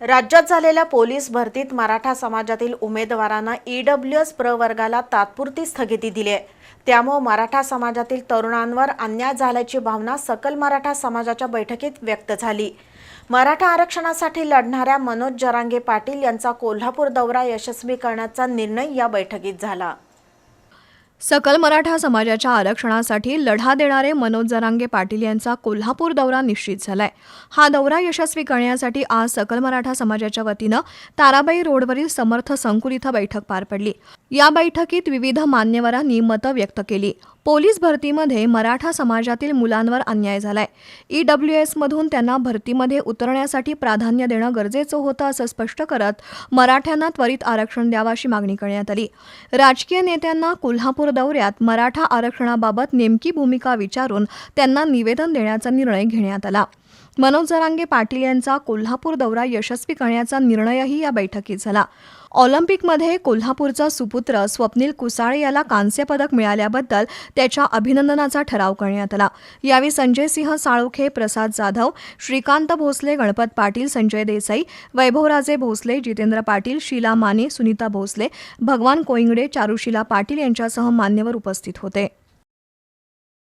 राज्यात झालेल्या पोलीस भरतीत मराठा समाजातील उमेदवारांना ईडब्ल्यू एस प्रवर्गाला तात्पुरती स्थगिती दिली आहे. त्यामुळे मराठा समाजातील तरुणांवर अन्याय झाल्याची भावना सकल मराठा समाजाच्या बैठकीत व्यक्त झाली. मराठा आरक्षणासाठी लढणाऱ्या मनोज जरांगे पाटील यांचा कोल्हापूर दौरा यशस्वी करण्याचा निर्णय या बैठकीत झाला. सकल मराठा समाजाच्या आरक्षणासाठी लढा देणारे मनोज जरांगे पाटील यांचा कोल्हापूर दौरा निश्चित झालाय. हा दौरा यशस्वी करण्यासाठी आज सकल मराठा समाजाच्या वतीनं ताराबाई रोडवरील समर्थ संकुल इथं बैठक पार पडली. या बैठकीत विविध मान्यवरांनी मतं व्यक्त केली. पोलीस भरतीमध्ये मराठा समाजातील मुलांवर अन्याय झालाय. डब्ल्यू एसमधून त्यांना भरतीमध्ये उतरण्यासाठी प्राधान्य देणं गरजेचं होतं असं स्पष्ट करत मराठ्यांना त्वरित आरक्षण द्यावं अशी मागणी करण्यात आली. राजकीय नेत्यांना कोल्हापूर दौऱ्यात मराठा आरक्षणाबाबत नेमकी भूमिका विचारून त्यांना निवेदन देण्याचा निर्णय घेण्यात आला. मनोज जरांगे पाटील यांचा कोल्हापूर दौरा यशस्वी करण्याचा निर्णयही या बैठकीत झाला. ऑलिम्पिकमध्ये कोल्हापूरचा सुपुत्र स्वप्नील कुसाळे याला कांस्य पदक मिळाल्याबद्दल त्याच्या अभिनंदनाचा ठराव करण्यात आला. यावेळी संजय सिंह साळोखे प्रसाद जाधव श्रीकांत भोसले गणपत पाटील संजय देसाई वैभवराजे भोसले जितेंद्र पाटील शीला माने सुनीता भोसले भगवान कोइंगडे चारुशीला पाटील यांच्यासह मान्यवर उपस्थित होते.